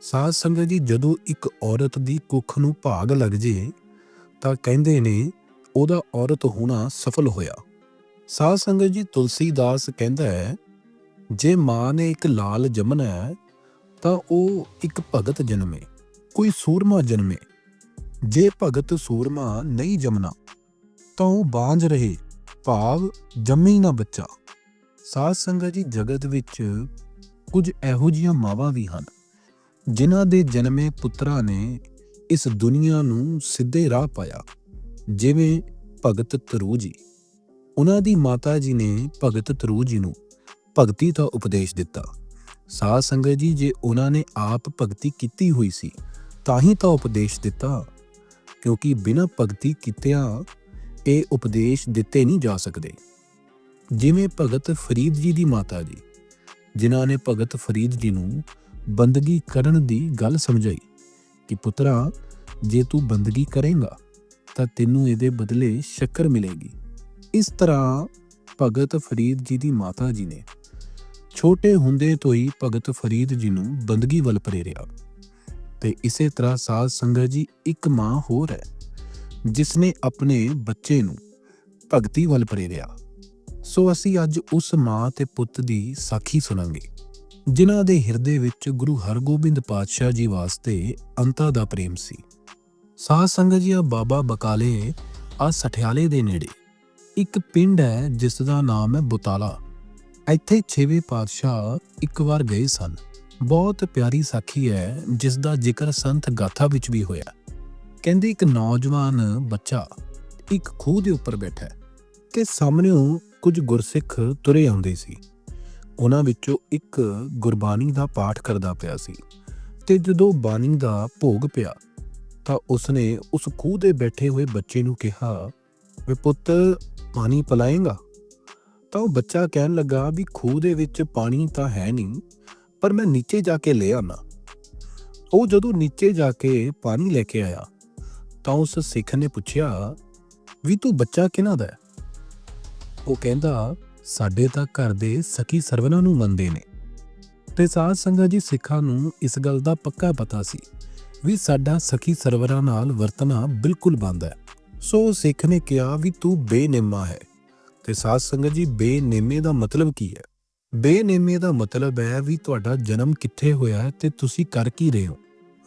ਸਾਧ ਸੰਗਤ ਜੀ, ਜਦੋਂ ਇੱਕ ਔਰਤ ਦੀ ਕੁੱਖ ਨੂੰ ਭਾਗ ਲੱਗ ਜੇ, ਤਾਂ ਕਹਿੰਦੇ ਨੇ ਉਹਦਾ ਔਰਤ ਹੋਣਾ ਸਫਲ ਹੋਇਆ। ਸਾਧ ਸੰਗਤ ਜੀ, ਤੁਲਸੀਦਾਸ ਕਹਿੰਦਾ ਹੈ, ਜੇ ਮਾਂ ਨੇ ਇੱਕ ਲਾਲ ਜੰਮਣਾ ਹੈ, ਤਾਂ ਉਹ ਇੱਕ ਭਗਤ ਜਨਮੇ, ਕੋਈ ਸੂਰਮਾ ਜਨਮੇ। ਜੇ ਭਗਤ ਸੂਰਮਾ ਨਹੀਂ ਜੰਮਣਾ, ਤਾਂ ਉਹ ਬਾਂਝ ਰਹੇ, ਭਾਵ ਜੰਮੇ ਹੀ ਨਾ ਬੱਚਾ। ਸਾਧ ਸੰਗਤ ਜੀ, ਜਗਤ ਵਿੱਚ ਕੁਝ ਇਹੋ ਜਿਹੀਆਂ ਮਾਵਾਂ ਵੀ ਹਨ। ਜਿਨ੍ਹਾਂ ਦੇ ਜਨਮੇ ਪੁੱਤਰਾਂ ਨੇ ਇਸ ਦੁਨੀਆ ਨੂੰ ਸਿੱਧੇ ਰਾਹ ਪਾਇਆ, ਜਿਵੇਂ ਭਗਤ ਤਰੂ ਜੀ। ਉਹਨਾਂ ਦੀ ਮਾਤਾ ਜੀ ਨੇ ਭਗਤ ਤਰੂ ਜੀ ਨੂੰ ਭਗਤੀ ਦਾ ਉਪਦੇਸ਼ ਦਿੱਤਾ। ਸਾਧ ਸੰਗਤ ਜੀ, ਜੇ ਉਹਨਾਂ ਨੇ ਆਪ ਭਗਤੀ ਕੀਤੀ ਹੋਈ ਸੀ, ਤਾਂ ਹੀ ਤਾਂ ਉਪਦੇਸ਼ ਦਿੱਤਾ, ਕਿਉਂਕਿ ਬਿਨਾਂ ਭਗਤੀ ਕੀਤਿਆਂ ਇਹ ਉਪਦੇਸ਼ ਦਿੱਤੇ ਨਹੀਂ ਜਾ ਸਕਦੇ। ਜਿਵੇਂ ਭਗਤ ਫਰੀਦ ਜੀ ਦੀ ਮਾਤਾ ਜੀ, ਜਿਨ੍ਹਾਂ ਨੇ ਭਗਤ ਫਰੀਦ ਜੀ ਨੂੰ ਬੰਦਗੀ ਕਰਨ ਦੀ ਗੱਲ ਸਮਝਾਈ ਕਿ ਪੁੱਤਰਾ, ਜੇ ਤੂੰ ਬੰਦਗੀ ਕਰੇਂਗਾ, ਤਾਂ ਤੈਨੂੰ ਇਹਦੇ ਬਦਲੇ ਸ਼ੱਕਰ ਮਿਲੇਗੀ। ਇਸ ਤਰ੍ਹਾਂ ਭਗਤ ਫਰੀਦ ਜੀ ਦੀ ਮਾਤਾ ਜੀ ਨੇ ਛੋਟੇ ਹੁੰਦੇ ਤੋਂ ਹੀ ਭਗਤ ਫਰੀਦ ਜੀ ਨੂੰ ਬੰਦਗੀ ਵੱਲ ਪ੍ਰੇਰਿਆ। ਤੇ ਇਸੇ ਤਰ੍ਹਾਂ ਸਾਧ ਸੰਗਤ ਜੀ ਇੱਕ ਮਾਂ ਹੋਰ ਹੈ, ਜਿਸ ਨੇ ਆਪਣੇ ਬੱਚੇ ਨੂੰ ਭਗਤੀ ਵੱਲ ਪ੍ਰੇਰਿਆ। ਸੋ ਅਸੀਂ ਅੱਜ ਉਸ ਮਾਂ ਤੇ ਪੁੱਤ ਦੀ ਸਾਖੀ ਸੁਣਾਂਗੇ। ਜਿਨ੍ਹਾਂ ਦੇ ਹਿਰਦੇ ਵਿੱਚ ਗੁਰੂ ਹਰਗੋਬਿੰਦ ਪਾਤਸ਼ਾਹ ਜੀ ਵਾਸਤੇ ਅੰਤਾ ਦਾ ਪ੍ਰੇਮ ਸੀ। ਸਾਧ ਸੰਗਤ ਜੀ ਆ ਬਾਬਾ ਬਕਾਲੇ ਆ ਸਠਿਆਲੇ ਦੇ ਨੇੜੇ ਇੱਕ ਪਿੰਡ ਹੈ, ਜਿਸ ਦਾ ਨਾਮ ਹੈ ਬੁਤਾਲਾ। ਇੱਥੇ ਛੇਵੇਂ ਪਾਤਸ਼ਾਹ ਇੱਕ ਵਾਰ ਗਏ ਸਨ। ਬਹੁਤ ਪਿਆਰੀ ਸਾਖੀ ਹੈ, ਜਿਸ ਦਾ ਜ਼ਿਕਰ ਸੰਤ ਗਾਥਾ ਵਿੱਚ ਵੀ ਹੋਇਆ। ਕਹਿੰਦੇ ਇੱਕ ਨੌਜਵਾਨ ਬੱਚਾ ਇੱਕ ਖੂਹ ਦੇ ਉੱਪਰ ਬੈਠਾ ਹੈ ਤੇ ਸਾਹਮਣੇੋਂ ਕੁਝ ਗੁਰਸਿੱਖ ਤੁਰੇ ਆਉਂਦੇ ਸੀ। ਉਹਨਾਂ ਵਿੱਚੋਂ ਇੱਕ ਗੁਰਬਾਣੀ ਦਾ ਪਾਠ ਕਰਦਾ ਪਿਆ ਸੀ ਤੇ ਜਦੋਂ ਬਾਣੀ ਦਾ ਭੋਗ ਪਿਆ, ਤਾਂ ਉਸਨੇ ਉਸ ਖੂਹ ਦੇ ਬੈਠੇ ਹੋਏ ਬੱਚੇ ਨੂੰ ਕਿਹਾ, ਵੇ ਪੁੱਤ, ਪਾਣੀ ਪਿਲਾਏਂਗਾ? ਤਾਂ ਉਹ ਬੱਚਾ ਕਹਿਣ ਲੱਗਾ ਵੀ ਖੂਹ ਦੇ ਵਿੱਚ ਪਾਣੀ ਤਾਂ ਹੈ ਨਹੀਂ, ਪਰ ਮੈਂ ਨੀਚੇ ਜਾ ਕੇ ਲੈ ਆਣਾ ਉਹ ਜਦੋਂ ਨੀਚੇ ਜਾ ਕੇ ਪਾਣੀ ਲੈ ਕੇ ਆਇਆ, ਤਾਂ ਉਸ ਸਿੱਖ ਨੇ ਪੁੱਛਿਆ, ਵੀ ਤੂੰ ਬੱਚਾ ਕਿਹਨਾਂ ਦਾ ਹੈ? ਉਹ ਕਹਿੰਦਾ ਸਾਡੇ ਤਾਂ ਘਰ ਦੇ ਸਖੀ ਸਰਵਨਾਂ ਨੂੰ ਮੰਨਦੇ ਨੇ। ਤੇ ਸਾਧ ਸੰਗਤ ਜੀ ਸਿੱਖਾਂ ਨੂੰ ਇਸ ਗੱਲ ਦਾ ਪੱਕਾ ਪਤਾ ਸੀ ਵੀ ਸਾਡਾ ਸਖੀ ਸਰਵਰਾਂ ਨਾਲ ਵਰਤਣਾ ਬਿਲਕੁਲ ਬੰਦ ਹੈ। ਸੋ ਸਿੱਖ ਨੇ ਕਿਹਾ ਵੀ ਤੂੰ ਬੇਨਿੰਮਾ ਹੈ। ਤੇ ਸਾਧ ਸੰਗਤ ਜੀ, ਬੇਨੇਮੇ ਦਾ ਮਤਲਬ ਕੀ ਹੈ? ਬੇਨੇਮੇ ਦਾ ਮਤਲਬ ਹੈ ਵੀ ਤੁਹਾਡਾ ਜਨਮ ਕਿੱਥੇ ਹੋਇਆ ਹੈ ਤੇ ਤੁਸੀਂ ਕਰ ਕੀ ਰਹੇ ਹੋ?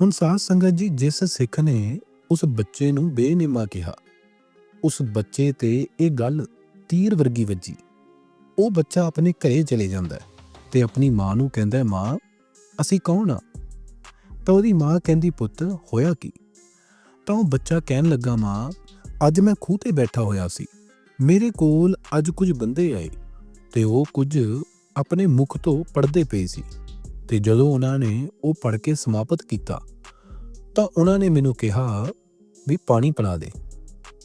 ਹੁਣ ਸਾਧ ਸੰਗਤ ਜੀ, ਜਿਸ ਸਿੱਖ ਨੇ ਉਸ ਬੱਚੇ ਨੂੰ ਬੇਨਿੰਮਾ ਕਿਹਾ, ਉਸ ਬੱਚੇ ਤੇ ਇਹ ਗੱਲ ਤੀਰ ਵਰਗੀ ਵੱਜੀ। ਉਹ ਬੱਚਾ ਆਪਣੇ ਘਰੇ ਚਲੇ ਜਾਂਦਾ ਹੈ ਤੇ ਆਪਣੀ ਮਾਂ ਨੂੰ ਕਹਿੰਦਾ ਮਾਂ, ਅਸੀਂ ਕੌਣ ਆ ਤਾਂ ਉਹਦੀ ਮਾਂ ਕਹਿੰਦੀ, ਪੁੱਤ, ਹੋਇਆ ਕੀ? ਤਾਂ ਉਹ ਬੱਚਾ ਕਹਿਣ ਲੱਗਾ, ਮਾਂ, ਅੱਜ ਮੈਂ ਖੂਹ ਤੇ ਬੈਠਾ ਹੋਇਆ ਸੀ। ਮੇਰੇ ਕੋਲ ਅੱਜ ਕੁਝ ਬੰਦੇ ਆਏ ਤੇ ਉਹ ਕੁਝ ਆਪਣੇ ਮੁਖ ਤੋਂ ਪੜਦੇ ਪਏ ਸੀ ਤੇ ਜਦੋਂ ਉਹਨਾਂ ਨੇ ਉਹ ਪੜ ਕੇ ਸਮਾਪਤ ਕੀਤਾ ਤਾਂ ਉਹਨਾਂ ਨੇ ਮੈਨੂੰ ਕਿਹਾ ਵੀ ਪਾਣੀ ਪਿਲਾ ਦੇ।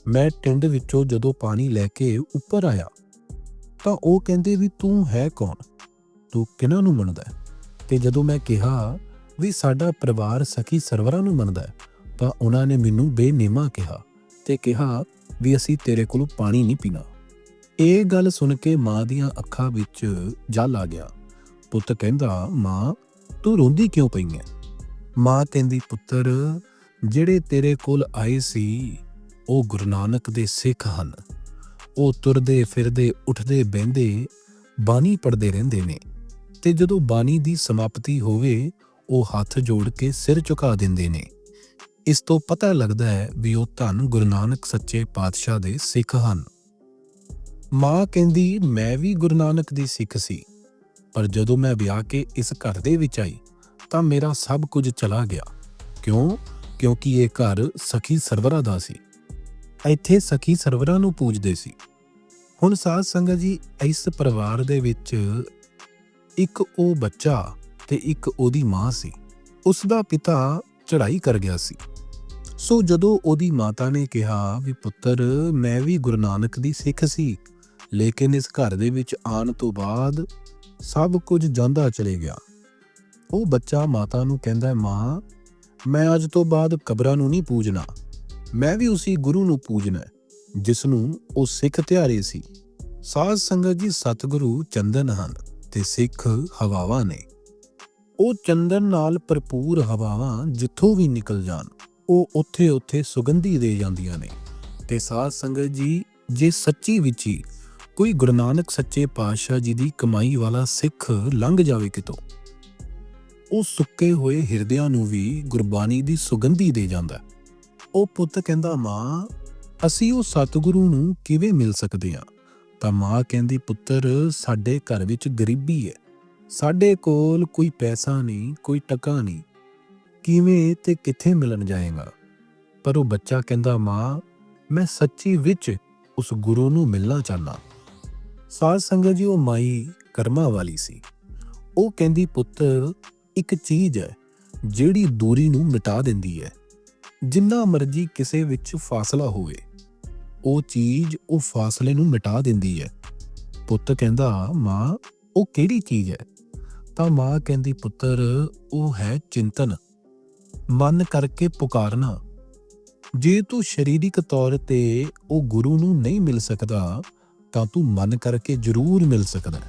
ਮੈਂ ਟਿੰਡ ਵਿੱਚੋਂ ਜਦੋਂ ਪਾਣੀ ਲੈ ਕੇ ਉੱਪਰ ਆਇਆ ਤਾਂ ਉਹ ਕਹਿੰਦੇ ਵੀ ਤੂੰ ਹੈ ਕੌਣ? ਤੂੰ ਕਿਹਨਾਂ ਨੂੰ ਮੰਨਦਾ ਹੈ? ਤੇ ਜਦੋਂ ਮੈਂ ਕਿਹਾ ਵੀ ਸਾਡਾ ਪਰਿਵਾਰ ਸਖੀ ਸਰਵਰਾਂ ਨੂੰ ਮੰਨਦਾ ਹੈ, ਤਾਂ ਉਹਨਾਂ ਨੇ ਮੈਨੂੰ ਬੇਨੇਮਾ ਕਿਹਾ ਤੇ ਕਿਹਾ ਵੀ ਅਸੀਂ ਤੇਰੇ ਕੋਲੋਂ ਪਾਣੀ ਨਹੀਂ ਪੀਣਾ। ਇਹ ਗੱਲ ਸੁਣ ਕੇ ਮਾਂ ਦੀਆਂ ਅੱਖਾਂ ਵਿੱਚ ਜਲ ਆ ਗਿਆ। ਪੁੱਤ ਕਹਿੰਦਾ, ਮਾਂ, ਤੂੰ ਰੋਂਦੀ ਕਿਉਂ ਪਈ ਹੈ ਮਾਂ ਕਹਿੰਦੀ, ਪੁੱਤਰ, ਜਿਹੜੇ ਤੇਰੇ ਕੋਲ ਆਏ ਸੀ, ਉਹ ਗੁਰੂ ਨਾਨਕ ਦੇ ਸਿੱਖ ਹਨ। ਉਹ ਤੁਰਦੇ ਫਿਰਦੇ, ਉੱਠਦੇ, ਬਹਿੰਦੇ, ਬਾਣੀ ਪੜਦੇ ਰਹਿੰਦੇ ਨੇ। ਤੇ ਜਦੋਂ ਬਾਣੀ ਦੀ ਸਮਾਪਤੀ ਹੋਵੇ, ਉਹ ਹੱਥ ਜੋੜ ਕੇ ਸਿਰ ਝੁਕਾ ਦਿੰਦੇ ਨੇ। ਇਸ ਤੋਂ ਪਤਾ ਲੱਗਦਾ ਹੈ ਵੀ ਉਹ ਧੰਨ ਗੁਰੂ ਨਾਨਕ ਸੱਚੇ ਪਾਤਸ਼ਾਹ ਦੇ ਸਿੱਖ ਹਨ। ਮਾਂ ਕਹਿੰਦੀ, ਮੈਂ ਵੀ ਗੁਰੂ ਨਾਨਕ ਦੀ ਸਿੱਖ ਸੀ। ਪਰ ਜਦੋਂ ਮੈਂ ਵਿਆਹ ਕੇ ਇਸ ਘਰ ਦੇ ਵਿੱਚ ਆਈ, ਤਾਂ ਮੇਰਾ ਸਭ ਕੁਝ ਚਲਾ ਗਿਆ। ਕਿਉਂ? ਕਿਉਂਕਿ ਇਹ ਘਰ ਸਖੀ ਸਰਵਰਾ ਦਾ ਸੀ। ਇੱਥੇ ਸਖੀ ਸਰਵਰਾਂ ਨੂੰ ਪੂਜਦੇ ਸੀ। ਹੁਣ ਸਾਧ ਸੰਗਤ ਜੀ, ਇਸ ਪਰਿਵਾਰ ਦੇ ਵਿੱਚ ਇੱਕ ਉਹ ਬੱਚਾ ਤੇ ਇੱਕ ਉਹਦੀ ਮਾਂ ਸੀ। ਉਸ ਦਾ ਪਿਤਾ ਚੜ੍ਹਾਈ ਕਰ ਗਿਆ ਸੀ। ਸੋ ਜਦੋਂ ਉਹਦੀ ਮਾਤਾ ਨੇ ਕਿਹਾ ਵੀ ਪੁੱਤਰ, ਮੈਂ ਵੀ ਗੁਰੂ ਨਾਨਕ ਦੀ ਸਿੱਖ ਸੀ, ਲੇਕਿਨ ਇਸ ਘਰ ਦੇ ਵਿੱਚ ਆਉਣ ਤੋਂ ਬਾਅਦ ਸਭ ਕੁਝ ਜਾਂਦਾ ਚਲੇ ਗਿਆ। ਉਹ ਬੱਚਾ ਮਾਤਾ ਨੂੰ ਕਹਿੰਦਾ, ਮਾਂ, ਮੈਂ ਅੱਜ ਤੋਂ ਬਾਅਦ ਕਬਰਾਂ ਨੂੰ ਨਹੀਂ ਪੂਜਣਾ। ਮੈਂ ਵੀ ਉਸੇ ਗੁਰੂ ਨੂੰ ਪੂਜਣਾ ਜਿਸ ਨੂੰ ਉਹ ਸਿੱਖ ਧਿਆਰੇ ਸੀ। ਸਾਧ ਸੰਗਤ ਜੀ ਸਤਿਗੁਰੂ ਚੰਦਨ ਹਨ ਤੇ ਸਿੱਖ ਹਵਾਵਾਂ ਨੇ। ਉਹ ਚੰਦਨ ਨਾਲ ਭਰਪੂਰ ਹਵਾਵਾਂ ਜਿੱਥੋਂ ਵੀ ਨਿਕਲ ਜਾਣ, ਉਹ ਉੱਥੇ ਉੱਥੇ ਸੁਗੰਧੀ ਦੇ ਜਾਂਦੀਆਂ ਨੇ। ਤੇ ਸਾਧ ਸੰਗਤ ਜੀ, ਜੇ ਸੱਚੀ ਵਿੱਚ ਹੀ ਕੋਈ ਗੁਰੂ ਨਾਨਕ ਸੱਚੇ ਪਾਤਸ਼ਾਹ ਜੀ ਦੀ ਕਮਾਈ ਵਾਲਾ ਸਿੱਖ ਲੰਘ ਜਾਵੇ ਕਿਤੋਂ? ਉਹ ਸੁੱਕੇ ਹੋਏ ਹਿਰਦਿਆਂ ਨੂੰ ਵੀ ਗੁਰਬਾਣੀ ਦੀ ਸੁਗੰਧੀ ਦੇ ਜਾਂਦਾ। ਉਹ ਪੁੱਤ ਕਹਿੰਦਾ, ਮਾਂ ਅਸੀਂ ਉਹ ਸਤਿਗੁਰੂ ਨੂੰ ਕਿਵੇਂ ਮਿਲ ਸਕਦੇ ਹਾਂ? ਤਾਂ ਮਾਂ ਕਹਿੰਦੀ, ਪੁੱਤਰ, ਸਾਡੇ ਘਰ ਵਿੱਚ ਗਰੀਬੀ ਹੈ। ਸਾਡੇ ਕੋਲ ਕੋਈ ਪੈਸਾ ਨਹੀਂ, ਕੋਈ ਟਕਾ ਨਹੀਂ। ਕਿਵੇਂ ਤੇ ਕਿੱਥੇ ਮਿਲਣ ਜਾਏਗਾ? ਪਰ ਉਹ ਬੱਚਾ ਕਹਿੰਦਾ, ਮਾਂ, ਮੈਂ ਸੱਚੀ ਵਿੱਚ ਉਸ ਗੁਰੂ ਨੂੰ ਮਿਲਣਾ ਚਾਹਨਾ ਸਾਧ ਸੰਗਤ ਜੀ, ਉਹ ਮਾਈ ਕਰਮਾਂ ਵਾਲੀ ਸੀ। ਉਹ ਕਹਿੰਦੀ, ਪੁੱਤਰ, ਇੱਕ ਚੀਜ਼ ਹੈ, ਜਿਹੜੀ ਦੂਰੀ ਨੂੰ ਮਿਟਾ ਦਿੰਦੀ ਹੈ। ਜਿੰਨਾ ਮਰਜ਼ੀ ਕਿਸੇ ਵਿੱਚ ਫਾਸਲਾ ਹੋਵੇ ਉਹ ਚੀਜ਼ ਉਹ ਫਾਸਲੇ ਨੂੰ ਮਿਟਾ ਦਿੰਦੀ ਹੈ। ਪੁੱਤ ਕਹਿੰਦਾ, ਮਾਂ, ਉਹ ਕਿਹੜੀ ਚੀਜ਼ ਹੈ? ਤਾਂ ਮਾਂ ਕਹਿੰਦੀ, ਪੁੱਤਰ, ਉਹ ਹੈ ਚਿੰਤਨ। ਮਨ ਕਰਕੇ ਪੁਕਾਰਨਾ। ਜੇ ਤੂੰ ਸਰੀਰਿਕ ਤੌਰ ਤੇ ਉਹ ਗੁਰੂ ਨੂੰ ਨਹੀਂ ਮਿਲ ਸਕਦਾ, ਤਾਂ ਤੂੰ ਮਨ ਕਰਕੇ ਜ਼ਰੂਰ ਮਿਲ ਸਕਦਾ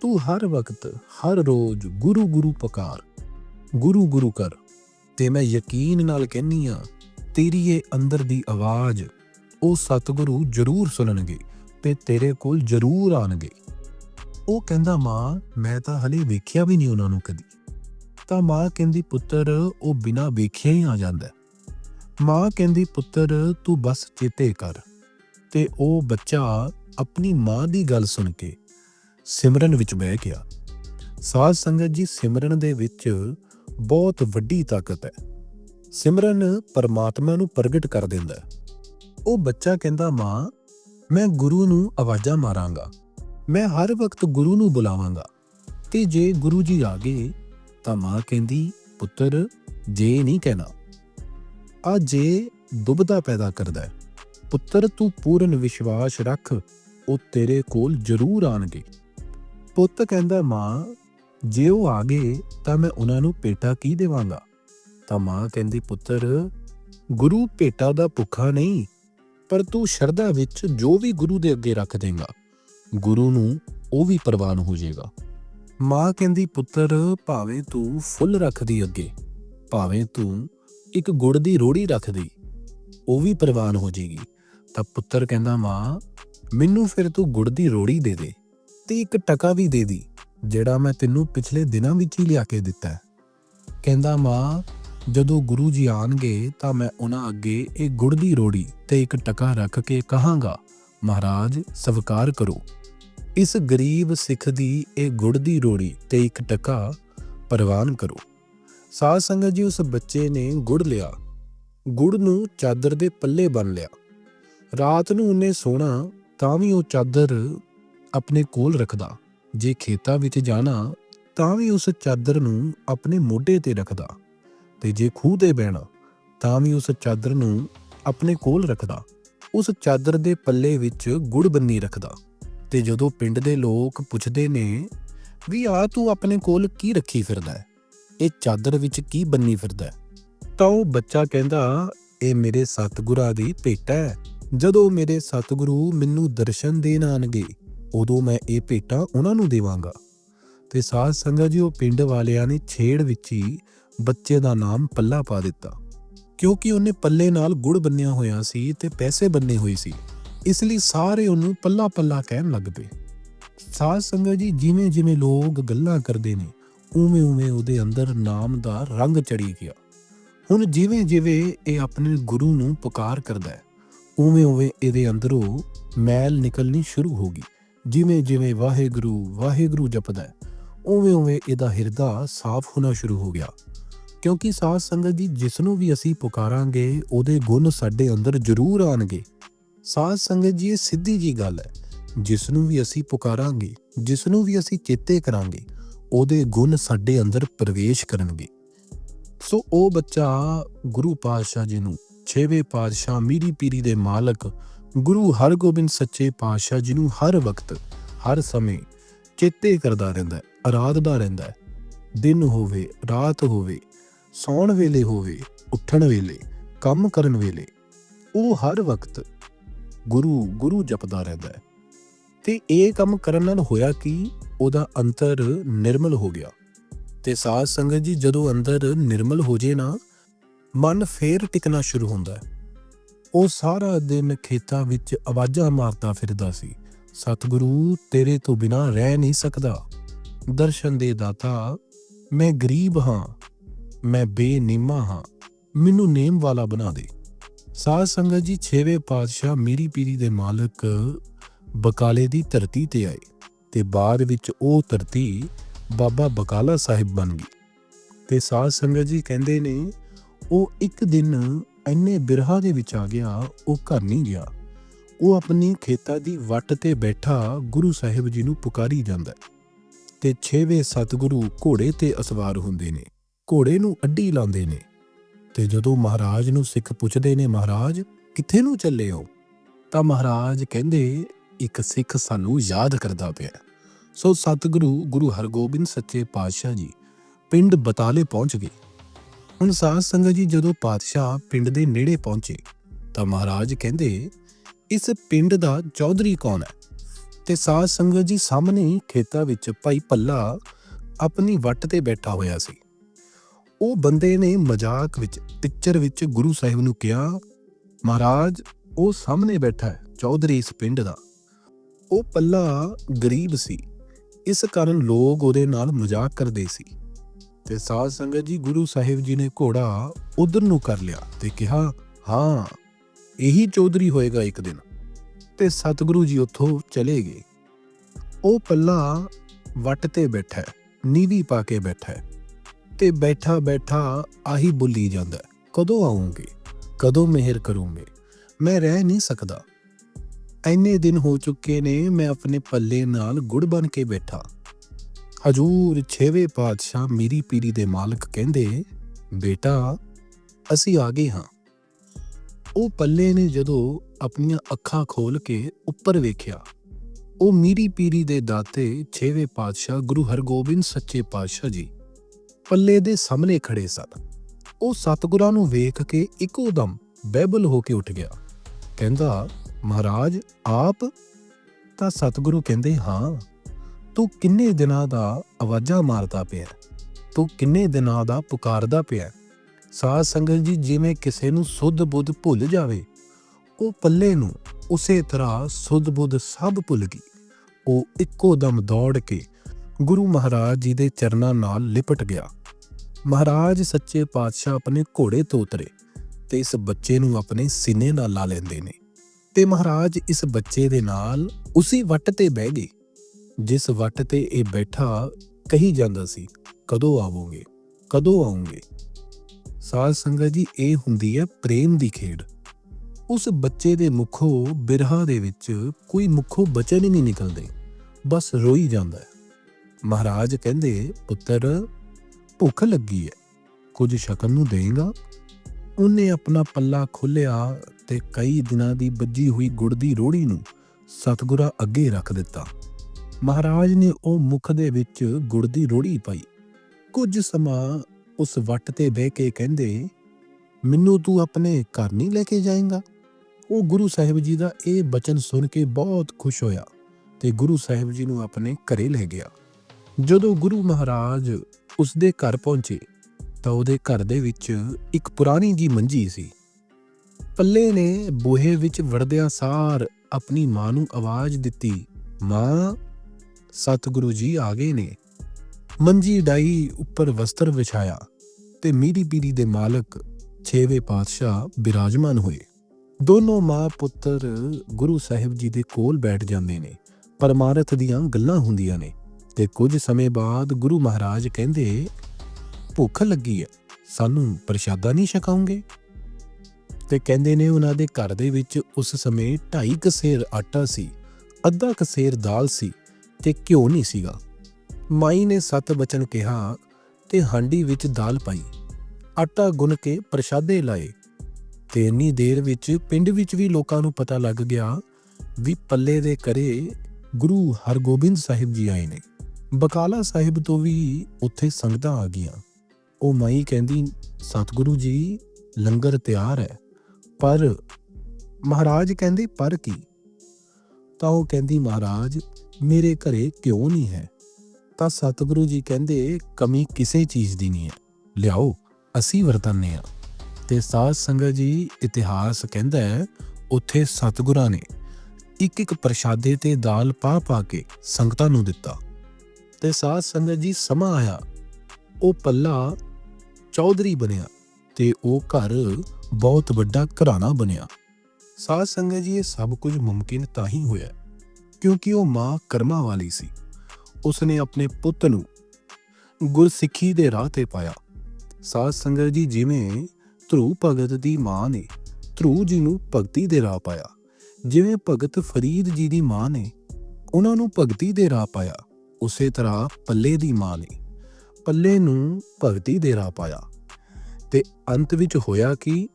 ਤੂੰ ਹਰ ਵਕਤ, ਹਰ ਰੋਜ਼ ਗੁਰੂ ਗੁਰੂ ਪੁਕਾਰ ਗੁਰੂ ਗੁਰੂ ਕਰ। ਤੇ ਮੈਂ ਯਕੀਨ ਨਾਲ ਕਹਿੰਨੀ ਆ, ਤੇਰੀ ਇਹ ਅੰਦਰ ਦੀ ਆਵਾਜ਼ ਉਹ ਸਤਿਗੁਰੂ ਜ਼ਰੂਰ ਸੁਣਨਗੇ ਤੇ ਤੇਰੇ ਕੋਲ ਜ਼ਰੂਰ ਆਣਗੇ ਉਹ ਕਹਿੰਦਾ, ਮਾਂ, ਮੈਂ ਤਾਂ ਹਲੇ ਵੇਖਿਆ ਵੀ ਨਹੀਂ ਉਹਨਾਂ ਨੂੰ ਕਦੀ। ਤਾਂ ਮਾਂ ਕਹਿੰਦੀ, ਪੁੱਤਰ, ਉਹ ਬਿਨਾ ਵੇਖਿਆ ਹੀ ਆ ਜਾਂਦਾ ਮਾਂ ਕਹਿੰਦੀ, ਪੁੱਤਰ, ਤੂੰ ਬਸ ਚੇਤੇ ਕਰ। ਤੇ ਉਹ ਬੱਚਾ ਆਪਣੀ ਮਾਂ ਦੀ ਗੱਲ ਸੁਣ ਕੇ ਸਿਮਰਨ ਵਿੱਚ ਬਹਿ ਗਿਆ। ਸਾਧ ਸੰਗਤ ਜੀ, ਸਿਮਰਨ ਦੇ ਵਿੱਚ ਬਹੁਤ ਵੱਡੀ ਤਾਕਤ ਹੈ। ਸਿਮਰਨ ਪਰਮਾਤਮਾ ਨੂੰ ਪ੍ਰਗਟ ਕਰ ਦਿੰਦਾ ਹੈ। ਉਹ ਬੱਚਾ ਕਹਿੰਦਾ, ਮਾਂ, ਮੈਂ ਗੁਰੂ ਨੂੰ ਆਵਾਜ਼ਾਂ ਮਾਰਾਂਗਾ। ਮੈਂ ਹਰ ਵਕਤ ਗੁਰੂ ਨੂੰ ਬੁਲਾਵਾਂਗਾ। ਤੇ ਜੇ ਗੁਰੂ ਜੀ ਆ ਗਏ, ਤਾਂ ਮਾਂ ਕਹਿੰਦੀ, ਪੁੱਤਰ, ਜੇ ਨਹੀਂ ਕਹਿਣਾ ਆ ਜੇ ਦੁਬਦਾ ਪੈਦਾ ਕਰਦਾ ਹੈ। ਪੁੱਤਰ, ਤੂੰ ਪੂਰਨ ਵਿਸ਼ਵਾਸ ਰੱਖ, ਉਹ ਤੇਰੇ ਕੋਲ ਜ਼ਰੂਰ ਆਣਗੇ। ਪੁੱਤ ਕਹਿੰਦਾ, ਮਾਂ, ਜੇ ਉਹ ਆ ਗਏ, ਤਾਂ ਮੈਂ ਉਹਨਾਂ ਨੂੰ ਭੇਟਾ ਕੀ ਦੇਵਾਂਗਾ? ਤਾਂ ਮਾਂ ਕਹਿੰਦੀ, ਪੁੱਤਰ, ਗੁਰੂ ਭੇਟਾ ਦਾ ਭੁੱਖਾ ਨਹੀਂ ਪਰ ਤੂੰ ਸ਼ਰਧਾ ਵਿੱਚ ਜੋ ਵੀ ਗੁਰੂ ਦੇ ਅੱਗੇ ਰੱਖ ਦੇਂਗਾ, ਗੁਰੂ ਨੂੰ ਉਹ ਵੀ ਪ੍ਰਵਾਨ ਹੋ ਜਾਏਗਾ। ਮਾਂ ਕਹਿੰਦੀ, ਪੁੱਤਰ, ਭਾਵੇਂ ਤੂੰ ਫੁੱਲ ਰੱਖਦੀ ਅੱਗੇ, ਭਾਵੇਂ ਤੂੰ ਇੱਕ ਗੁੜ ਦੀ ਰੋੜੀ ਰੱਖਦੀ ਉਹ ਵੀ ਪ੍ਰਵਾਨ ਹੋ ਜਾਏਗੀ। ਤਾਂ ਪੁੱਤਰ ਕਹਿੰਦਾ, ਮਾਂ, ਮੈਨੂੰ ਫਿਰ ਤੂੰ ਗੁੜ ਦੀ ਰੋੜੀ ਦੇ ਦੇ ਤੇ ਇੱਕ ਟਕਾ ਵੀ ਦੇ ਦੀ, ਜਿਹੜਾ ਮੈਂ ਤੈਨੂੰ ਪਿਛਲੇ ਦਿਨਾਂ ਵਿੱਚ ਹੀ ਲਿਆ ਕੇ ਦਿੱਤਾ ਕਹਿੰਦਾ, ਮਾਂ ਜਦੋਂ ਗੁਰੂ ਜੀ ਆਣਗੇ ਤਾਂ ਮੈਂ ਉਹਨਾਂ ਅੱਗੇ ਇਹ ਗੁੜ ਦੀ ਰੋੜੀ ਤੇ ਇੱਕ ਟਕਾ ਰੱਖ ਕੇ ਕਹਾਂਗਾ, ਮਹਾਰਾਜ, ਸਵਕਾਰ ਕਰੋ। ਇਸ ਗਰੀਬ ਸਿੱਖ ਦੀ ਇਹ ਗੁੜ ਦੀ ਰੋੜੀ ਤੇ ਇੱਕ ਟਕਾ ਪ੍ਰਵਾਨ ਕਰੋ। ਸਾਧ ਸੰਗਤ ਜੀ, ਉਸ ਬੱਚੇ ਨੇ ਗੁੜ ਲਿਆ। ਗੁੜ ਨੂੰ ਚਾਦਰ ਦੇ ਪੱਲੇ ਬੰਨ ਲਿਆ। ਰਾਤ ਨੂੰ ਉਹਨੇ ਸੋਣਾ ਤਾਂ ਵੀ ਉਹ ਚਾਦਰ ਆਪਣੇ ਕੋਲ ਰੱਖਦਾ। ਜੇ ਖੇਤਾਂ ਵਿੱਚ ਜਾਣਾ ਤਾਂ ਵੀ ਉਸ ਚਾਦਰ ਨੂੰ ਆਪਣੇ ਮੋਢੇ ਤੇ ਰੱਖਦਾ। ਤੇ ਜੇ ਖੂਹ ਤੇ ਬਹਿਣਾ, ਤਾਂ ਵੀ ਉਸ ਚਾਦਰ ਨੂੰ ਆਪਣੇ ਕੋਲ ਰੱਖਦਾ। ਉਸ ਚਾਦਰ ਦੇ ਪੱਲੇ ਵਿੱਚ ਗੁੜ ਬੰਨੀ ਰੱਖਦਾ। ਤੇ ਜਦੋਂ ਪਿੰਡ ਦੇ ਲੋਕ ਪੁੱਛਦੇ ਨੇ ਵੀ ਆ ਤੂੰ ਆਪਣੇ ਕੋਲ ਕੀ ਰੱਖੀ ਫਿਰਦਾ ਹੈ? ਇਹ ਚਾਦਰ ਵਿੱਚ ਕੀ ਬੰਨੀ ਫਿਰਦਾ ਹੈ? ਤਾਂ ਉਹ ਬੱਚਾ ਕਹਿੰਦਾ, ਇਹ ਮੇਰੇ ਸਤਿਗੁਰਾਂ ਦੀ ਭੇਟਾ ਹੈ। ਜਦੋਂ ਮੇਰੇ ਸਤਿਗੁਰੂ ਮੈਨੂੰ ਦਰਸ਼ਨ ਦੇਣ ਆਣਗੇ ਉਦੋਂ ਮੈਂ ਇਹ ਭੇਟਾ ਉਹਨਾਂ ਨੂੰ ਦੇਵਾਂਗਾ। ਤੇ ਸਾਧ ਸੰਗਤ ਜੀ, ਉਹ ਪਿੰਡ ਵਾਲਿਆਂ ਨੇ ਛੇੜ ਵਿੱਚ ਹੀ ਬੱਚੇ ਦਾ ਨਾਮ ਪੱਲਾ ਪਾ ਦਿੱਤਾ, ਕਿਉਂਕਿ ਉਹਨੇ ਪੱਲੇ ਨਾਲ ਗੁੜ ਬੰਨਿਆ ਹੋਇਆ ਸੀ ਤੇ ਪੈਸੇ ਬੰਨੇ ਹੋਏ ਸੀ। ਇਸ ਲਈ ਸਾਰੇ ਉਹਨੂੰ ਪੱਲਾ ਪੱਲਾ ਕਹਿਣ ਲੱਗ ਪਏ। ਸਾਧ ਸੰਗਤ ਜੀ, ਜਿਵੇਂ ਜਿਵੇਂ ਲੋਕ ਗੱਲਾਂ ਕਰਦੇ ਨੇ, ਉਵੇਂ ਉਵੇਂ ਉਹਦੇ ਅੰਦਰ ਨਾਮ ਦਾ ਰੰਗ ਚੜੀ ਗਿਆ। ਹੁਣ ਜਿਵੇਂ ਜਿਵੇਂ ਇਹ ਆਪਣੇ ਗੁਰੂ ਨੂੰ ਪੁਕਾਰ ਕਰਦਾ ਹੈ, ਉਵੇਂ ਉਵੇਂ ਇਹਦੇ ਅੰਦਰੋਂ ਮੈਲ ਨਿਕਲਣੀ ਸ਼ੁਰੂ ਹੋ ਗਈ। ਜਿਵੇਂ ਜਿਵੇਂ ਵਾਹਿਗੁਰੂ ਵਾਹਿਗੁਰੂ ਜਪਦਾ ਹੈ, ਉਵੇਂ ਉਵੇਂ ਇਹਦਾ ਹਿਰਦਾ ਸਾਫ਼ ਹੋਣਾ ਸ਼ੁਰੂ ਹੋ ਗਿਆ। ਕਿਉਂਕਿ ਸਾਧ ਸੰਗਤ ਜੀ ਜਿਸ ਨੂੰ ਵੀ ਅਸੀਂ ਪੁਕਾਰਾਂਗੇ, ਉਹਦੇ ਗੁਣ ਸਾਡੇ ਅੰਦਰ ਜ਼ਰੂਰ ਆਣਗੇ ਸਾਧ ਸੰਗਤ ਜੀ, ਇਹ ਸਿੱਧੀ ਜੀ ਗੱਲ ਹੈ। ਜਿਸ ਨੂੰ ਵੀ ਅਸੀਂ ਪੁਕਾਰਾਂਗੇ, ਜਿਸ ਨੂੰ ਵੀ ਅਸੀਂ ਚੇਤੇ ਕਰਾਂਗੇ, ਉਹਦੇ ਗੁਣ ਸਾਡੇ ਅੰਦਰ ਪ੍ਰਵੇਸ਼ ਕਰਨਗੇ। ਸੋ ਉਹ ਬੱਚਾ ਗੁਰੂ ਪਾਤਸ਼ਾਹ ਜੀ ਨੂੰ, ਛੇਵੇਂ ਪਾਤਸ਼ਾਹ ਮੀਰੀ ਪੀਰੀ ਦੇ ਮਾਲਕ, ਗੁਰੂ ਹਰਗੋਬਿੰਦ ਸੱਚੇ ਪਾਤਸ਼ਾਹ ਜੀ ਨੂੰ ਹਰ ਵਕਤ, ਹਰ ਸਮੇਂ ਚੇਤੇ ਕਰਦਾ ਰਹਿੰਦਾ ਹੈ ਆਰਾਧਦਾ ਰਹਿੰਦਾ ਹੈ। ਦਿਨ ਹੋਵੇ, ਰਾਤ ਹੋਵੇ ਸੌਣ ਵੇਲੇ ਹੋਵੇ, ਉੱਠਣ ਵੇਲੇ, ਕੰਮ ਕਰਨ ਵੇਲੇ, ਉਹ ਹਰ ਵਕਤ ਗੁਰੂ ਗੁਰੂ ਜਪਦਾ ਰਹਿੰਦਾ ਹੈ। ਤੇ ਇਹ ਕੰਮ ਕਰਨ ਨਾਲ ਹੋਇਆ ਕਿ? ਉਹਦਾ ਅੰਤਰ ਨਿਰਮਲ ਹੋ ਗਿਆ। ਤੇ ਸਾਧ ਸੰਗਤ ਜੀ, ਜਦੋਂ ਅੰਦਰ ਨਿਰਮਲ ਹੋ ਜੇ ਨਾ, ਮਨ ਫੇਰ ਟਿਕਣਾ ਸ਼ੁਰੂ ਹੁੰਦਾ ਹੈ। ਉਹ ਸਾਰਾ ਦਿਨ ਖੇਤਾਂ ਵਿੱਚ ਆਵਾਜ਼ਾਂ ਮਾਰਦਾ ਫਿਰਦਾ ਸੀ, ਸਤਿਗੁਰੂ, ਤੇਰੇ ਤੋਂ ਬਿਨਾ ਰਹਿ ਨਹੀਂ ਸਕਦਾ। ਦਰਸ਼ਨ ਦੇ ਦਾਤਾ, ਮੈਂ ਗਰੀਬ ਹਾਂ। ਮੈਂ ਬੇਨੀਮਾ ਹਾਂ। ਮੈਨੂੰ ਨੇਮ ਵਾਲਾ ਬਣਾ ਦੇ। ਸਾਧ ਸੰਗਤ ਜੀ, ਛੇਵੇਂ ਪਾਤਸ਼ਾਹ ਮੀਰੀ ਪੀਰੀ ਦੇ ਮਾਲਕ ਬਕਾਲੇ ਦੀ ਧਰਤੀ ਤੇ ਆਏ ਤੇ ਬਾਅਦ ਵਿੱਚ ਉਹ ਧਰਤੀ ਬਾਬਾ ਬਕਾਲਾ ਸਾਹਿਬ ਬਣ ਗਈ। ਤੇ ਸਾਧ ਸੰਗਤ ਜੀ ਕਹਿੰਦੇ ਨੇ, ਉਹ ਇੱਕ ਦਿਨ ਇੰਨੇ ਬਿਰਹਾ ਦੇ ਵਿੱਚ ਆ ਗਿਆ, ਉਹ ਘਰ ਨਹੀਂ ਗਿਆ। ਉਹ ਆਪਣੀ ਖੇਤਾਂ ਦੀ ਵੱਟ ਤੇ ਬੈਠਾ ਗੁਰੂ ਸਾਹਿਬ ਜੀ ਨੂੰ ਪੁਕਾਰੀ ਜਾਂਦਾ ਹੈ ਤੇ ਛੇਵੇਂ ਸਤਿਗੁਰੂ ਘੋੜੇ ਤੇ ਅਸਵਾਰ ਹੁੰਦੇ ਨੇ। ਘੋੜੇ ਨੂੰ ਅੱਡੀ ਲਾਉਂਦੇ ਨੇ। ਤੇ ਜਦੋਂ ਮਹਾਰਾਜ ਨੂੰ ਸਿੱਖ ਪੁੱਛਦੇ ਨੇ, ਮਹਾਰਾਜ, ਕਿੱਥੇ ਨੂੰ ਚੱਲੇ ਹੋ? ਤਾਂ ਮਹਾਰਾਜ ਕਹਿੰਦੇ, ਇੱਕ ਸਿੱਖ ਸਾਨੂੰ ਯਾਦ ਕਰਦਾ ਪਿਆ ਸੋ ਸਤਿਗੁਰੂ ਗੁਰੂ ਹਰਗੋਬਿੰਦ ਸੱਚੇ ਪਾਤਸ਼ਾਹ ਜੀ ਪਿੰਡ ਬਤਾਲੇ ਪਹੁੰਚ ਗਏ। ਹੁਣ ਸਾਧ ਸੰਗਤ ਜੀ ਜਦੋਂ ਪਾਤਸ਼ਾਹ ਪਿੰਡ ਦੇ ਨੇੜੇ ਪਹੁੰਚੇ, ਤਾਂ ਮਹਾਰਾਜ ਕਹਿੰਦੇ, ਇਸ ਪਿੰਡ ਦਾ ਚੌਧਰੀ ਕੌਣ ਹੈ? ਤੇ ਸਾਧ ਸੰਗਤ ਜੀ ਸਾਹਮਣੇ ਖੇਤਾਂ ਵਿੱਚ ਭਾਈ ਭੱਲਾ ਆਪਣੀ ਵੱਟ ਤੇ ਬੈਠਾ ਹੋਇਆ ਸੀ। ਉਹ ਬੰਦੇ ਨੇ ਮਜ਼ਾਕ ਵਿੱਚ ਟਿੱਚਰ ਵਿੱਚ ਗੁਰੂ ਸਾਹਿਬ ਨੂੰ ਕਿਹਾ, ਮਹਾਰਾਜ, ਉਹ ਸਾਹਮਣੇ ਬੈਠਾ ਹੈ, ਚੌਧਰੀ ਇਸ ਪਿੰਡ ਦਾ। ਉਹ ਪੱਲਾ ਗਰੀਬ ਸੀ। ਇਸ ਕਾਰਨ ਲੋਕ ਉਹਦੇ ਨਾਲ ਮਜ਼ਾਕ ਕਰਦੇ ਸੀ। ਤੇ ਸਾਧ ਸੰਗਤ ਜੀ, ਗੁਰੂ ਸਾਹਿਬ ਜੀ ਨੇ ਘੋੜਾ ਉਧਰ ਨੂੰ ਕਰ ਲਿਆ ਤੇ ਕਿਹਾ, ਹਾਂ, ਇਹੀ ਚੌਧਰੀ ਹੋਏਗਾ ਇੱਕ ਦਿਨ। ਤੇ ਸਤਿਗੁਰੂ ਜੀ ਉੱਥੋਂ ਚਲੇ ਗਏ। ਉਹ ਪੱਲਾ ਵੱਟ ਤੇ ਬੈਠਾ ਨੀਵੀ ਪਾ ਕੇ ਬੈਠਾ ਤੇ ਬੈਠਾ ਬੈਠਾ ਆਹੀ ਬੁੱਲੀ ਜਾਂਦਾ ਕਦੋਂ ਆਉਂਗੇ? ਕਦੋਂ ਮਿਹਰ ਕਰੋਗੇ? ਮੈਂ ਰਹਿ ਨਹੀਂ ਸਕਦਾ। ਐਨੇ ਦਿਨ ਹੋ ਚੁੱਕੇ ਨੇ ਮੈਂ ਆਪਣੇ ਪੱਲੇ ਨਾਲ ਗੁੜ ਬਣ ਕੇ ਬੈਠਾ। ਹਜੂਰ ਛੇਵੇਂ ਪਾਤਸ਼ਾਹ ਮੀਰੀ ਪੀਰੀ ਦੇ ਮਾਲਕ ਕਹਿੰਦੇ, ਬੇਟਾ, ਅਸੀਂ ਆ ਗਏ ਹਾਂ। ਉਹ ਪੱਲੇ ਨੇ ਜਦੋਂ ਆਪਣੀਆਂ ਅੱਖਾਂ ਖੋਲ ਕੇ ਉੱਪਰ ਵੇਖਿਆ, ਉਹ ਮੀਰੀ ਪੀਰੀ ਦੇ ਦਾਤੇ ਛੇਵੇਂ ਪਾਤਸ਼ਾਹ ਗੁਰੂ ਹਰਗੋਬਿੰਦ ਸੱਚੇ ਪਾਤਸ਼ਾਹ ਜੀ ਪੱਲੇ ਦੇ ਸਾਹਮਣੇ ਖੜੇ ਸਨ। ਉਹ ਸਤਿਗੁਰਾਂ ਨੂੰ ਵੇਖ ਕੇ ਇੱਕੋ ਦਮ ਬੈਬਲ ਹੋ ਕੇ ਉੱਠ ਗਿਆ। ਕਹਿੰਦਾ, ਮਹਾਰਾਜ, ਆਪ ਤਾਂ ਸਤਿਗੁਰੂ ਕਹਿੰਦੇ ਹਾਂ। ਤੂੰ ਕਿੰਨੇ ਦਿਨਾਂ ਦਾ ਆਵਾਜ਼ਾਂ ਮਾਰਦਾ ਪਿਆ ਤੂੰ ਕਿੰਨੇ ਦਿਨਾਂ ਦਾ ਪੁਕਾਰਦਾ ਪਿਆ ਸਾਧ ਸੰਗਤ ਜੀ, ਜਿਵੇਂ ਕਿਸੇ ਨੂੰ ਸੁੱਧ ਬੁੱਧ ਭੁੱਲ ਜਾਵੇ, ਉਹ ਪੱਲੇ ਨੂੰ ਉਸੇ ਤਰ੍ਹਾਂ ਸੁੱਧ ਬੁੱਧ ਸਭ ਭੁੱਲ ਗਈ। ਉਹ ਇੱਕੋ ਦਮ ਦੌੜ ਕੇ ਗੁਰੂ ਮਹਾਰਾਜ ਜੀ ਦੇ ਚਰਨਾਂ ਨਾਲ ਲਿਪਟ ਗਿਆ। ਮਹਾਰਾਜ ਸੱਚੇ ਪਾਤਸ਼ਾਹ ਆਪਣੇ ਘੋੜੇ ਤੋਂ ਉਤਰੇ ਤੇ ਇਸ ਬੱਚੇ ਨੂੰ ਆਪਣੇ ਸੀਨੇ ਨਾਲ ਲਾ ਲੈਂਦੇ ਨੇ ਤੇ ਮਹਾਰਾਜ ਇਸ ਬੱਚੇ ਦੇ ਨਾਲ ਉਸੇ ਵੱਟ ਤੇ ਬਹਿ ਗਏ। ਜਿਸ ਵੱਟ ਤੇ ਇਹ ਬੈਠਾ ਕਹੀ ਜਾਂਦਾ ਸੀ, ਕਦੋਂ ਆਵੋਗੇ? ਕਦੋਂ ਆਉਂਗੇ? ਸਾਧ ਸੰਗਤ ਜੀ, ਇਹ ਹੁੰਦੀ ਹੈ ਪ੍ਰੇਮ ਦੀ ਖੇਡ। ਉਸ ਬੱਚੇ ਦੇ ਮੁਖੋਂ ਬਿਰਹਾ ਦੇ ਵਿੱਚ ਕੋਈ ਮੁਖੋਂ ਬਚਨ ਹੀ ਨਹੀਂ ਨਿਕਲਦੇ। ਬਸ ਰੋਈ ਜਾਂਦਾ ਹੈ। ਮਹਾਰਾਜ ਕਹਿੰਦੇ, ਪੁੱਤਰ, ਭੁੱਖ ਲੱਗੀ ਹੈ ਕੁਝ ਸ਼ਕਨ ਨੂੰ ਦੇਗਾ। ਉਹਨੇ ਆਪਣਾ ਪੱਲਾ ਖੋਲਿਆ ਤੇ ਕਈ ਦਿਨਾਂ ਦੀ ਬੱਜੀ ਹੋਈ ਗੁੜ ਦੀ ਰੋੜੀ ਨੂੰ ਸਤਗੁਰਾ ਅੱਗੇ ਰੱਖ ਦਿੱਤਾ। ਮਹਾਰਾਜ ਨੇ ਉਹ ਮੁਖ ਦੇ ਵਿੱਚ ਗੁੜ ਦੀ ਰੋੜੀ ਪਾਈ। ਕੁਝ ਸਮਾਂ ਉਸ ਵੱਟ ਤੇ ਬਹਿ ਕੇ ਕਹਿੰਦੇ, ਮੈਨੂੰ ਤੂੰ ਆਪਣੇ ਘਰ ਨਹੀਂ ਲੈ ਕੇ ਜਾਏਂਗਾ? ਉਹ ਗੁਰੂ ਸਾਹਿਬ ਜੀ ਦਾ ਇਹ ਬਚਨ ਸੁਣ ਕੇ ਬਹੁਤ ਖੁਸ਼ ਹੋਇਆ ਤੇ ਗੁਰੂ ਸਾਹਿਬ ਜੀ ਨੂੰ ਆਪਣੇ ਘਰੇ ਲੈ ਗਿਆ। ਜਦੋਂ ਗੁਰੂ ਮਹਾਰਾਜ ਉਸ ਦੇ ਘਰ ਪਹੁੰਚੇ, ਤਾਂ ਉਹਦੇ ਘਰ ਦੇ ਵਿੱਚ ਇੱਕ ਪੁਰਾਣੀ ਜੀ ਮੰਜੀ ਸੀ। ਪੱਲੇ ਨੇ ਬੋਹੇ ਵਿੱਚ ਵੜਦਿਆਂ ਸਾਰ ਆਪਣੀ ਮਾਂ ਨੂੰ ਆਵਾਜ਼ ਦਿੱਤੀ, ਮਾਂ, ਸਤਿਗੁਰੂ ਜੀ ਆ ਗਏ ਨੇ। ਮੰਜੀ ਡਾਈ ਉੱਪਰ ਵਸਤਰ ਵਿਛਾਇਆ ਤੇ ਮੀਰੀ ਪੀਰੀ ਦੇ ਮਾਲਕ ਛੇਵੇਂ ਪਾਤਸ਼ਾਹ ਬਿਰਾਜਮਾਨ ਹੋਏ। ਦੋਨੋਂ ਮਾਂ ਪੁੱਤਰ ਗੁਰੂ ਸਾਹਿਬ ਜੀ ਦੇ ਕੋਲ ਬੈਠ ਜਾਂਦੇ ਨੇ, ਪਰਮਾਰਥ ਦੀਆਂ ਗੱਲਾਂ ਹੁੰਦੀਆਂ ਨੇ। ਤੇ ਕੁਝ ਸਮੇਂ ਬਾਅਦ ਗੁਰੂ ਮਹਾਰਾਜ ਕਹਿੰਦੇ, ਭੁੱਖ ਲੱਗੀ ਹੈ, ਸਾਨੂੰ ਪ੍ਰਸ਼ਾਦਾ ਨਹੀਂ ਛਕਾਉਂਗੇ? ਤੇ ਕਹਿੰਦੇ ਨੇ ਉਹਨਾਂ ਦੇ ਘਰ ਦੇ ਵਿੱਚ ਉਸ ਸਮੇਂ 2.5 ਕਸੇਰ ਆਟਾ ਸੀ, ਅੱਧਾ ਕਸੇਰ ਦਾਲ ਸੀ ਤੇ ਘਿਓ ਨਹੀਂ ਸੀਗਾ। ਮਾਈ ਨੇ ਸਤ ਬਚਨ ਕਿਹਾ ਤੇ ਹਾਂਡੀ ਵਿੱਚ ਦਾਲ ਪਾਈ, ਆਟਾ ਗੁੰਨ ਕੇ ਪ੍ਰਸ਼ਾਦੇ ਲਾਏ ਤੇ ਇੰਨੀ ਦੇਰ ਵਿੱਚ ਪਿੰਡ ਵਿੱਚ ਵੀ ਲੋਕਾਂ ਨੂੰ ਪਤਾ ਲੱਗ ਗਿਆ ਵੀ ਪੱਲੇ ਦੇ ਕਰੇ ਗੁਰੂ ਹਰਗੋਬਿੰਦ ਸਾਹਿਬ ਜੀ ਆਏ ਨੇ। ਬਕਾਲਾ ਸਾਹਿਬ ਤੋਂ ਵੀ ਉੱਥੇ ਸੰਗਤਾਂ ਆ ਗਈਆਂ। ਉਹ ਮਾਈ ਕਹਿੰਦੀ, ਸਤਿਗੁਰੂ ਜੀ, ਲੰਗਰ ਤਿਆਰ ਹੈ, ਪਰ ਮਹਾਰਾਜ ਕਹਿੰਦੇ, ਪਰ ਕੀ? ਤਾਂ ਉਹ ਕਹਿੰਦੀ, ਮਹਾਰਾਜ, ਮੇਰੇ ਘਰੇ ਕਿਉਂ ਨਹੀਂ ਹੈ? ਤਾਂ ਸਤਿਗੁਰੂ ਜੀ ਕਹਿੰਦੇ, ਕਮੀ ਕਿਸੇ ਚੀਜ਼ ਦੀ ਨਹੀਂ ਹੈ। ਲਿਆਓ, ਅਸੀਂ ਵਰਤਨੇ ਆ। ਤੇ ਸਾਧ ਸੰਗਤ ਜੀ ਇਤਿਹਾਸ ਕਹਿੰਦਾ ਹੈ, ਉੱਥੇ ਸਤਿਗੁਰਾਂ ਨੇ ਇੱਕ ਇੱਕ ਪ੍ਰਸ਼ਾਦੇ ਤੇ ਦਾਲ ਪਾ ਪਾ ਕੇ ਸੰਗਤਾਂ ਨੂੰ ਦਿੱਤਾ। ਤੇ ਸਾਧ ਸੰਗਤ ਜੀ ਸਮਾਂ ਆਇਆ। ਉਹ ਪੱਲਾ ਚੌਧਰੀ ਬਣਿਆ ਤੇ ਉਹ ਘਰ ਬਹੁਤ ਵੱਡਾ ਘਰਾਣਾ ਬਣਿਆ। ਸਾਧ ਸੰਗਤ ਜੀ, ਇਹ ਸਭ ਕੁਝ ਮੁਮਕਿਨ ਤਾਂ ਹੀ ਹੋਇਆ, ਕਿਉਂਕਿ ਉਹ ਮਾਂ ਕਰਮਾਂ ਵਾਲੀ ਸੀ। ਉਸਨੇ ਆਪਣੇ ਪੁੱਤ ਨੂੰ ਗੁਰਸਿੱਖੀ ਦੇ ਰਾਹ ਤੇ ਪਾਇਆ। ਸਾਧ ਸੰਗਤ ਜੀ ਜਿਵੇਂ ਧਰੂ ਭਗਤ ਦੀ ਮਾਂ ਨੇ, ਧਰੂ ਜੀ ਨੂੰ ਭਗਤੀ ਦੇ ਰਾਹ ਪਾਇਆ। ਜਿਵੇਂ ਭਗਤ ਫਰੀਦ ਜੀ ਦੀ ਮਾਂ ਨੇ, ਉਹਨਾਂ ਨੂੰ ਭਗਤੀ ਦੇ ਰਾਹ ਪਾਇਆ। ਉਸੇ ਤਰ੍ਹਾਂ ਪੱਲੇ ਦੀ ਮਾਂ ਨੇ ਪੱਲੇ ਨੂੰ ਭਗਤੀ ਦੇ ਰਾਹ ਪਾਇਆ ਤੇ ਅੰਤ ਵਿੱਚ ਹੋਇਆ ਕਿ?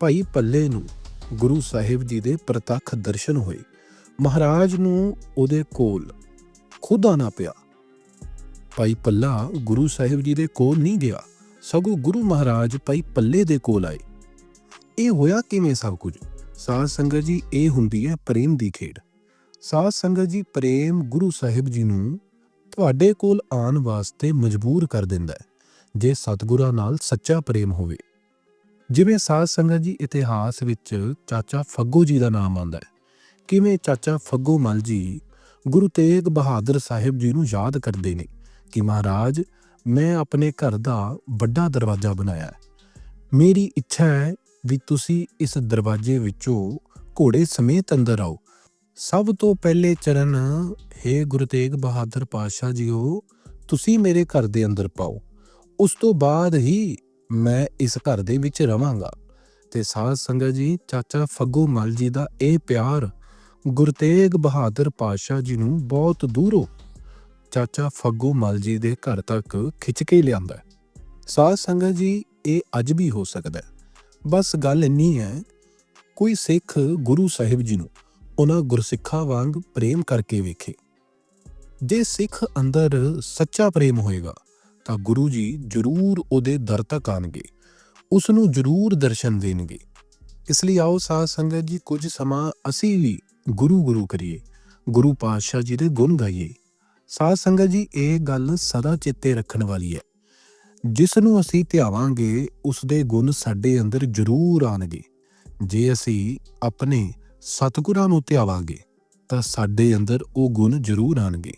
ਭਾਈ ਪੱਲੇ ਨੂੰ ਗੁਰੂ ਸਾਹਿਬ ਜੀ ਦੇ ਪ੍ਰਤੱਖ ਦਰਸ਼ਨ ਹੋਏ। ਮਹਾਰਾਜ ਨੂੰ ਉਹਦੇ ਕੋਲ ਖੁਦ ਆਣਾ ਪਿਆ। ਭਾਈ ਪੱਲਾ ਗੁਰੂ ਸਾਹਿਬ ਜੀ ਦੇ ਕੋਲ ਨਹੀਂ ਗਿਆ। ਸਗੋਂ ਗੁਰੂ ਮਹਾਰਾਜ ਭਾਈ ਪੱਲੇ ਦੇ ਕੋਲ ਆਏ। ਇਹ ਹੋਇਆ ਕਿਵੇਂ ਸਭ ਕੁਝ? ਸਾਧ ਸੰਗਤ ਜੀ, ਇਹ ਹੁੰਦੀ ਹੈ ਪ੍ਰੇਮ ਦੀ ਖੇਡ। ਸਾਧ ਸੰਗਤ ਜੀ ਪ੍ਰੇਮ ਗੁਰੂ ਸਾਹਿਬ ਜੀ ਨੂੰ ਤੁਹਾਡੇ ਕੋਲ ਆਉਣ ਵਾਸਤੇ ਮਜਬੂਰ ਕਰ ਦਿੰਦਾ ਹੈ, ਜੇ ਸਤਿਗੁਰਾਂ ਨਾਲ ਸੱਚਾ ਪ੍ਰੇਮ ਹੋਵੇ। ਜਿਵੇਂ ਸਾਧ ਸੰਗਤ ਜੀ ਇਤਿਹਾਸ ਵਿੱਚ ਚਾਚਾ ਫੱਗੂ ਜੀ ਦਾ ਨਾਮ ਆਉਂਦਾ ਹੈ, ਕਿਵੇਂ ਚਾਚਾ ਫੱਗੂ ਮਲ ਜੀ ਗੁਰੂ ਤੇਗ ਬਹਾਦਰ ਸਾਹਿਬ ਜੀ ਨੂੰ ਯਾਦ ਕਰਦੇ ਨੇ ਕਿ ਮਹਾਰਾਜ, ਮੈਂ ਆਪਣੇ ਘਰ ਦਾ ਵੱਡਾ ਦਰਵਾਜ਼ਾ ਬਣਾਇਆ ਮੇਰੀ ਇੱਛਾ ਹੈ ਵੀ ਤੁਸੀਂ ਇਸ ਦਰਵਾਜ਼ੇ ਵਿੱਚੋਂ ਘੋੜੇ ਸਮੇਤ ਅੰਦਰ ਆਓ ਸਭ ਤੋਂ ਪਹਿਲੇ ਚਰਨ, ਹੈ ਗੁਰੂ ਤੇਗ ਬਹਾਦਰ ਪਾਤਸ਼ਾਹ ਜੀਓ, ਤੁਸੀਂ ਮੇਰੇ ਘਰ ਦੇ ਅੰਦਰ ਪਾਓ। ਉਸ ਤੋਂ ਬਾਅਦ ਹੀ ਮੈਂ ਇਸ ਘਰ ਦੇ ਵਿੱਚ ਰਵਾਂਗਾ। ਤੇ ਸਾਧ ਸੰਗਤ ਜੀ, ਚਾਚਾ ਫੱਗੂ ਮਲ ਜੀ ਦਾ ਇਹ ਪਿਆਰ ਗੁਰੂ ਤੇਗ ਬਹਾਦਰ ਪਾਤਸ਼ਾਹ ਜੀ ਨੂੰ ਬਹੁਤ ਦੂਰੋਂ ਚਾਚਾ ਫੱਗੂ ਮਲ ਜੀ ਦੇ ਘਰ ਤੱਕ ਖਿੱਚ ਕੇ ਲਿਆਂਦਾ ਹੈ। ਸਾਧ ਸੰਗਤ ਜੀ, ਇਹ ਅੱਜ ਵੀ ਹੋ ਸਕਦਾ ਬਸ ਗੱਲ ਇੰਨੀ ਹੈ, ਕੋਈ ਸਿੱਖ ਗੁਰੂ ਸਾਹਿਬ ਜੀ ਨੂੰ ਉਹਨਾਂ ਗੁਰਸਿੱਖਾਂ ਵਾਂਗ ਪ੍ਰੇਮ ਕਰਕੇ ਵੇਖੇ। ਜੇ ਸਿੱਖ ਅੰਦਰ ਸੱਚਾ ਪ੍ਰੇਮ ਹੋਏਗਾ, ਤਾਂ ਗੁਰੂ ਜੀ ਜ਼ਰੂਰ ਉਹਦੇ ਦਰ ਤੱਕ ਆਣਗੇ ਉਸ ਨੂੰ ਜ਼ਰੂਰ ਦਰਸ਼ਨ ਦੇਣਗੇ। ਇਸ ਲਈ ਆਓ ਸਾਧ ਸੰਗਤ ਜੀ, ਕੁਝ ਸਮਾਂ ਅਸੀਂ ਵੀ ਗੁਰੂ ਗੁਰੂ ਕਰੀਏ, ਗੁਰੂ ਪਾਤਸ਼ਾਹ ਜੀ ਦੇ ਗੁਣ ਗਾਈਏ। ਸਾਧ ਸੰਗਤ ਜੀ, ਇਹ ਗੱਲ ਸਦਾ ਚਿੱਤੇ ਰੱਖਣ ਵਾਲੀ ਹੈ। ਜਿਸ ਨੂੰ ਅਸੀਂ ਧਿਆਵਾਂਗੇ ਉਸ ਦੇ ਗੁਣ ਸਾਡੇ ਅੰਦਰ ਜ਼ਰੂਰ ਆਣਗੇ ਜੇ ਅਸੀਂ ਆਪਣੇ ਸਤਿਗੁਰਾਂ ਨੂੰ ਧਿਆਵਾਂਗੇ ਤਾਂ ਸਾਡੇ ਅੰਦਰ ਉਹ ਗੁਣ ਜ਼ਰੂਰ ਆਣਗੇ।